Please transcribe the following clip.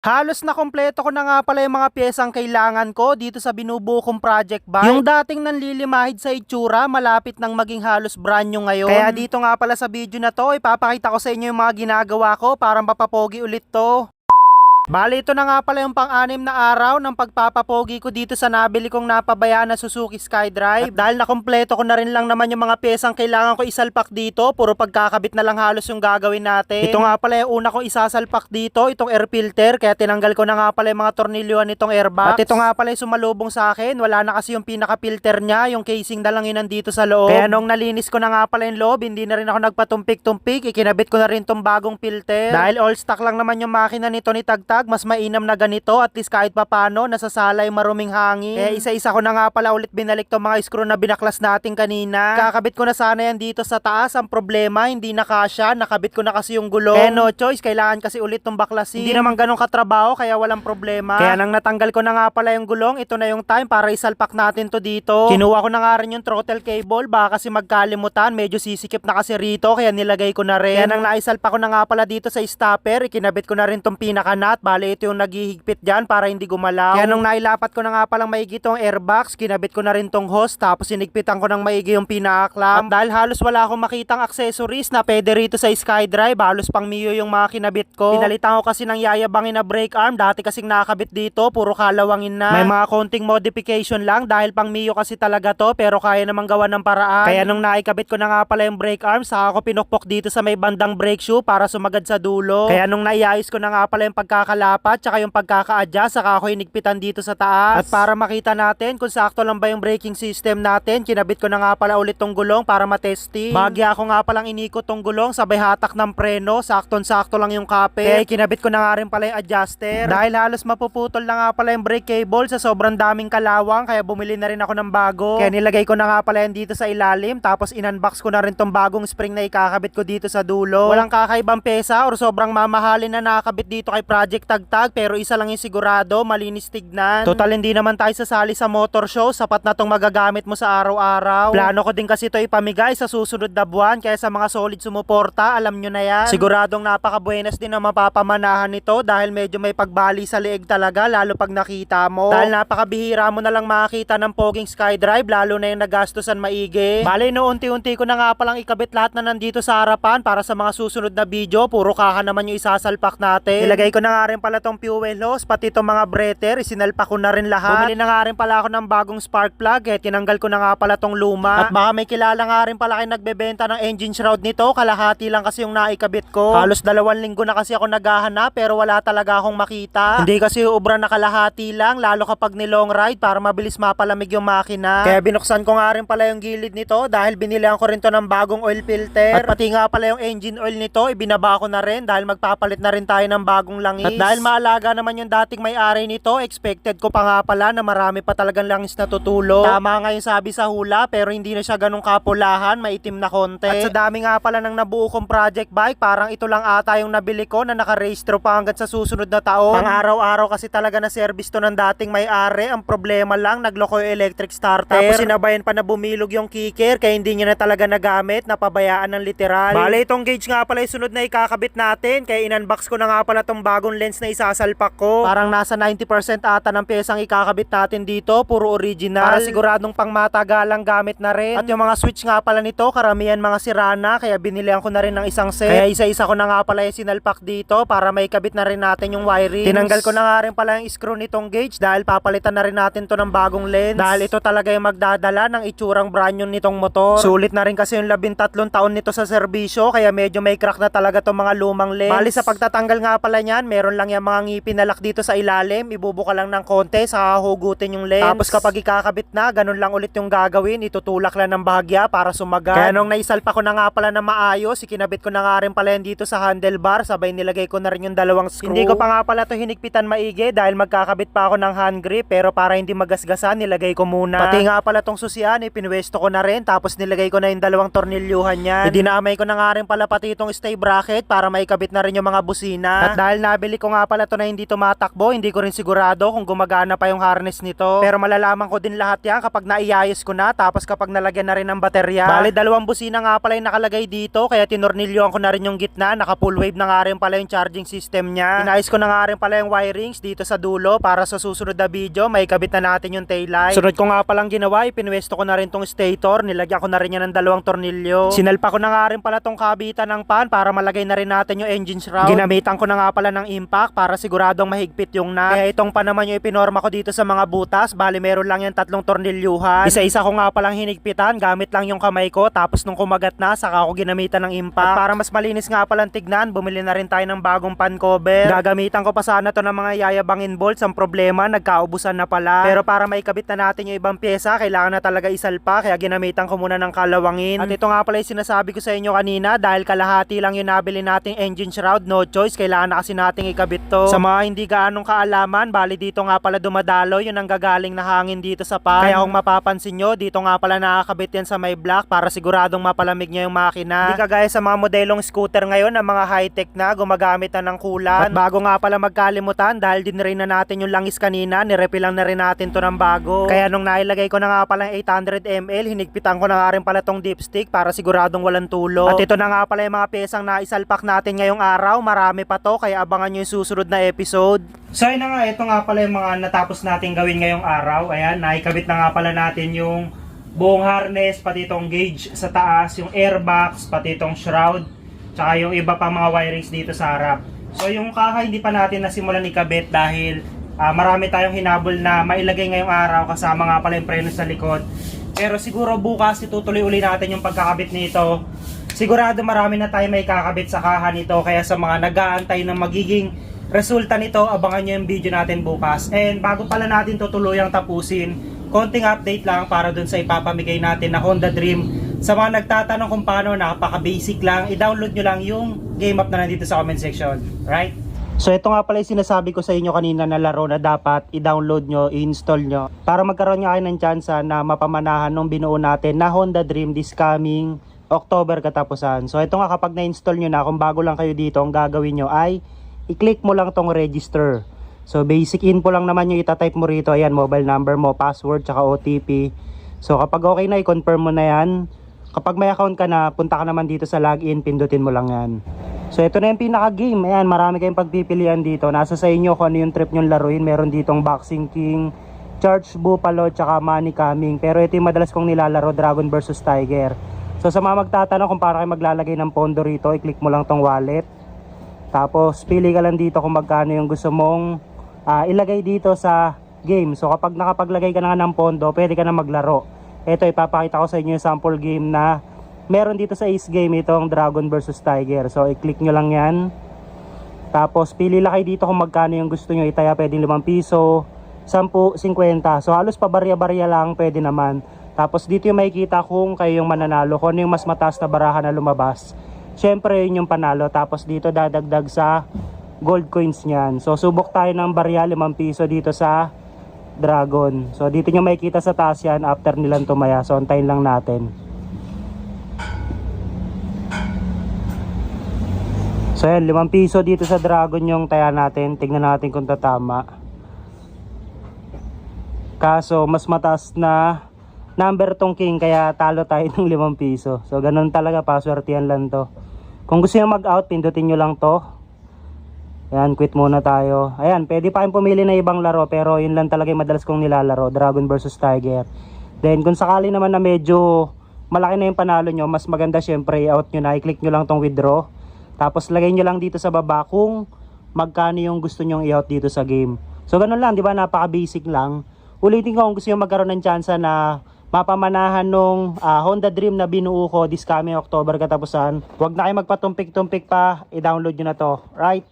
Halos na kompleto ko na nga pala yung mga piyesang kailangan ko dito sa binubuo kong project bike. Yung dating nanlilimahid sa itsura, malapit nang maging halos brand ngayon. Kaya dito nga pala sa video na to, ipapakita ko sa inyo yung mga ginagawa ko para mapapogi ulit to. Bali, ito na nga pala yung pang-anim na araw ng pagpapapogi ko dito sa nabili kong napabayaan na Suzuki Skydrive. At dahil nakompleto ko na rin lang naman yung mga pyesang kailangan ko isalpak dito, puro pagkakabit na lang halos yung gagawin natin. Ito nga pala yung una kong isasalpak dito, itong air filter, kaya tinanggal ko na nga pala yung mga tornilyoan nitong airbox. At ito nga pala yung sumalubong sa akin, wala na kasi yung pinaka-filter niya, yung casing na lang yun nandito sa loob. Kaya nung nalinis ko na nga pala yung loob, hindi na rin ako nagpatumpik-tumpik, ikinabit ko na rin tong bagong filter. Dahil all stock lang naman yung makina nito ni Tagtag, mas mainam na ganito, at least kahit papano, nasasala yung maruming hangin. Kaya isa-isa ko na nga pala ulit binalik tong mga screw na binaklas natin kanina. Kakabit ko na sana yan dito sa taas, ang problema, hindi na kasya, nakabit ko na kasi yung gulong. Kaya no choice, kailangan kasi ulit tong baklasin. Hindi naman ganun katrabaho, kaya walang problema. Kaya nang natanggal ko na nga pala yung gulong, ito na yung time para isalpak natin to dito. Kinuha ko na nga rin yung throttle cable, baka kasi magkalimutan, medyo sisikip na kasi rito, kaya nilagay ko na rin. Kaya nang naisalpak ko na nga pala dito sa stopper, ikinabit ko na rin tong pinakanat, bali ito yung naghihigpit dyan para hindi gumalaw. Kaya nung nailapat ko na nga palang maigi tong airbox, kinabit ko na rin tong hose, tapos sinigpitan ko ng maigi yung pinaka-clamp. At dahil halos wala akong makitang accessories na pwede rito sa Skydrive, halos pang Mio yung mga kinabit ko. Pinalitan ko kasi ng yayabangin na brake arm, dati kasing nakakabit dito, puro kalawangin na. May mga konting modification lang dahil pang Mio kasi talaga to, pero kaya namang gawa ng paraan. Kaya nung naikabit ko na nga pala yung brake arm, saka ako pinukpok dito sa may bandang brake shoe para sumagad sa dulo. Kaya nung naiayos ko na nga pala yung pagkakalapat, tsaka yung pagkaka-adjust, saka ako hinigpitan dito sa taas. At para makita natin kung sakto lang ba yung braking system natin, kinabit ko na nga pala ulit tong gulong para matesting. Bagya ako nga palang inikot tong gulong, sabay hatak ng preno, sakton-sakto lang yung kape. Kaya kinabit ko na nga rin pala yung adjuster. Dahil halos mapuputol na nga pala yung brake cable sa sobrang daming kalawang, kaya bumili na rin ako ng bago. Kaya nilagay ko na nga pala yan dito sa ilalim, tapos in-unbox ko na rin tong bagong spring na ikakabit ko dito sa dulo. Walang kakaibang pesa or sobrang mamahalin na nakakabit dito kay Project Tagtag, pero isa lang yung sigurado, malinis tignan. Total hindi naman tayo sasali sa motor show, sapat na tong magagamit mo sa araw-araw. Plano ko din kasi ito ipamigay sa susunod na buwan, kaya sa mga solid sumuporta, alam nyo na yan. Siguradong napaka-buenas din ang mapapamanahan nito dahil medyo may pagbali sa leeg talaga, lalo pag nakita mo. Dahil napakabihira mo na lang makakita ng poging skydrive, lalo na yung nagastusan maigi. Bale, no unti-unti ko na nga palang ikabit lahat na nandito sa harapan para sa mga susunod na video, puro kaka naman yung isasalpak natin. Ilagay ko na nga rin pala tong fuel hose, pati itong mga breather, isinalpak ko na rin lahat. Bumili na nga rin pala ako ng bagong spark plug, eh, tinanggal ko na nga pala tong luma. At baka may kilala nga rin pala kayo nagbebenta ng engine shroud nito, kalahati lang kasi yung naikabit ko. Halos dalawang linggo na kasi ako naghahanap pero wala talaga akong makita. Hindi kasi ubra na kalahati lang, lalo kapag ni long ride para mabilis mapalamig yung makina. Kaya binuksan ko nga rin pala yung gilid nito dahil binilihan ko rin to ng bagong oil filter. At pati nga pala yung engine oil nito, ibinaba ko na rin dahil magpapalit na rin tayo ng bagong langis. At dahil maalaga naman yung dating may-ari nito, expected ko pa nga pala na marami pa talagang langis na tutulo. Tama nga yung sabi sa hula pero hindi na siya ganun kapulahan, maitim na konti. At sa dami nga pala ng nabuo kong project bike, parang ito lang ata yung nabili ko na naka-race through pa hanggang sa susunod na taon. Pang araw-araw kasi talaga na service to ng dating may-ari. Ang problema lang, nagloko yung electric starter. Tapos sinabayan pa na bumilog yung kicker kaya hindi niya na talaga nagamit, napabayaan ng literal. Bale, itong gauge nga pala yung sunod na ikakabit natin kaya in-unbox ko na nga pala tong bagong lens na isasalpak ko. Parang nasa 90% ata ng pyesang ikakabit natin dito, puro original. Para siguradong pang matagalang gamit na rin. At yung mga switch nga pala nito, karamihan mga sirana, kaya binilihan ko na rin ng isang set. Kaya isa-isa ko na nga pala yung sinalpak dito para may kabit na rin natin yung wiring. Tinanggal ko na nga rin pala yung screw nitong gauge dahil papalitan na rin natin to ng bagong lens. Dahil ito talaga yung magdadala ng itsurang brand new nitong motor. Sulit na rin kasi yung labintatlong taon nito sa serbisyo, kaya medyo may crack na talaga tong mga lumang lens. Bali sa pagtatanggal nga pala niyan, meron lang yung mga ngipin na lock dito sa ilalim, ibubuka lang ng konti, sa hugutin yung lens. Tapos kapag ikakabit na, ganun lang ulit yung gagawin, itutulak lang ng bahagya para sumagat. Kaya nung naisalpa ko na nga pala na maayos, ikinabit ko na nga rin pala yan dito sa handlebar, sabay nilagay ko na rin yung dalawang screw. Hindi ko pa nga pala to hinigpitan maigi dahil magkakabit pa ako ng hand grip, pero para hindi magasgasan, nilagay ko muna. Pati nga pala tong susian, ipinwesto ko na rin, tapos nilagay ko na yung dalawang tornilyuhan yan. Idinamay ko na nga rin pala pati itong stay bracket para maikabit na rin yung mga busina. At dahil nabili ko nga pala to na hindi tumatakbo, hindi ko rin sigurado kung gumagana pa yung harness nito. Pero malalaman ko din lahat yan kapag naiyayos ko na, tapos kapag nalagyan na rin ng baterya. Bale, dalawang busina nga pala yung nakalagay dito, kaya tinornilyoan ko na rin yung gitna, naka full wave na nga rin pala yung charging system niya. Inayos ko na nga rin pala yung wirings dito sa dulo para sa susunod na video, may kabit na natin yung taillight. Sunod ko nga palang ginawa, ipinwesto ko na rin tong stator, nilagyan ko na rin yan ng dalawang tornilyo. Sinalpa ko na nga rin pala tong kabitan ng pan para malagay na rin natin yung engine shroud. Ginamitan ko na nga pala ng impact para siguradong mahigpit yung nut. Kaya itong pa naman yung ipinorma ko dito sa mga butas, bali meron lang yung tatlong tornilyuhan. Isa-isa ko nga palang hinigpitan, gamit lang yung kamay ko, tapos nung kumagat na, saka ako ginamitan ng impact. At para mas malinis nga palang tignan, bumili na rin tayo ng bagong pan cover. Gagamitan ko pa sana to ng mga yayabangin bolts. Ang problema, nagkaubusan na pala. Pero para maikabit na natin yung ibang pyesa, kailangan na talaga isalpa, kaya ginamitan ko muna ng kalawangin. At ito nga pala yung sinasabi ko sa inyo kanina, dahil kalahati lang yung nabili nating engine shroud, no choice, kailangan na kasi nating ikabit to. Sa mga hindi gaanong kaalaman, bali dito nga pala dumadalo yung nanggagaling na hangin dito sa pan. Kaya kung mapapansin nyo, dito nga pala nakakabit yan sa may block para siguradong mapalamig niya yung makina. Hindi kagaya sa mga modelong scooter ngayon na mga high-tech na, gumagamit na ng kulan. At bago nga pala magkalimutan, dahil din rin na natin yung langis kanina, nirefill lang na rin natin to ng bago. Kaya nung nailagay ko na nga pala yung 800ml, hinigpitan ko na nga rin pala tong dipstick para siguradong walang tulo. At ito na nga pala yung mga pyesang naisalpak natin ngayong araw. Marami pa to, kaya abangan nyo yung susunod na episode. So ayun na nga, ito nga pala yung mga natapos natin gawin ngayong araw. Ayan, naikabit na nga pala natin yung buong harness, pati itong gauge sa taas, yung airbox, pati itong shroud, tsaka yung iba pa mga wirings dito sa harap. So yung kaha hindi pa natin nasimulan ikabit dahil ah, marami tayong hinabol na mailagay ngayong araw kasama nga pala yung preno sa likod. Pero siguro bukas itutuloy uli natin yung pagkakabit nito. Sigurado marami na tayo may kakabit sa kaha nito kaya sa mga nag-aantay ng magiging resulta nito, abangan nyo yung video natin bukas. And bago pala natin tutuluyang tapusin, konting update lang para dun sa ipapamigay natin na Honda Dream. Sa mga nagtatanong kung paano, napaka-basic lang, i-download nyo lang yung game app na nandito sa comment section. Right? So ito nga pala yung sinasabi ko sa inyo kanina na laro na dapat i-download nyo, i-install nyo para magkaroon nyo kayo ng chance na mapamanahan nung binuo natin na Honda Dream this coming October katapusan. So ito nga kapag na-install nyo na, kung bago lang kayo dito, ang gagawin nyo ay i-click mo lang tong register. So basic info lang naman yung itatype mo rito. Ayan, mobile number mo, password, tsaka OTP. So kapag okay na, i-confirm mo na yan. Kapag may account ka na, punta ka naman dito sa login, pindutin mo lang yan. So ito na yung pinaka-game. Ayan, marami kayong pagpipilian dito. Nasa sa inyo kung ano yung trip nyong laruin. Meron ditong Boxing King, Charge Buffalo, tsaka Money Coming. Pero ito yung madalas kong nilalaro, Dragon vs Tiger. So sa mga magtatanong kung paano kayo maglalagay ng pondo rito, i-click mo lang tong wallet. Tapos pili ka lang dito kung magkano yung gusto mong ah, ilagay dito sa game. So kapag nakapaglagay ka na ng pondo, pwede ka na maglaro. Ito ipapakita ko sa inyo yung sample game na meron dito sa Ace Game itong Dragon vs Tiger. So i-click nyo lang yan. Tapos pili lang kayo dito kung magkano yung gusto nyo itaya. Pwede 5 piso, 10, 50. So halos pabarya-barya lang pwede naman. Tapos dito yung makikita kung kayo yung mananalo. Kung ano yung mas mataas na barahan na lumabas. Siyempre yun yung panalo. Tapos dito dadagdag sa gold coins niyan. So subok tayo ng barya 5 piso dito sa Dragon. So dito nyo makikita sa taas yan after nilang tumaya. So antayin lang natin. So yan, 5 piso dito sa Dragon yung taya natin. Tingnan natin kung tatama. Kaso mas mataas na number tong king kaya talo tayo ng 5 piso. So ganun talaga, paswertihan lang to. Kung gusto nyo mag-out, pindutin nyo lang to. Ayan, quit muna tayo. Ayan, pwede pa kayong pumili na ibang laro pero yun lang talaga yung madalas kong nilalaro, Dragon vs Tiger. Then kung sakali naman na medyo malaki na yung panalo nyo, mas maganda syempre i-out nyo na, i-click nyo lang tong withdraw. Tapos lagay nyo lang dito sa baba kung magkano yung gusto nyong i-out dito sa game. So ganun lang, di ba? Napaka-basic lang. Ulitin ko kung gusto nyo magkaroon ng chance na mapamanahan nung ah, Honda Dream na binuo ko this coming October katapusan. Huwag na kayo magpatumpik-tumpik pa, i-download nyo na to. Right?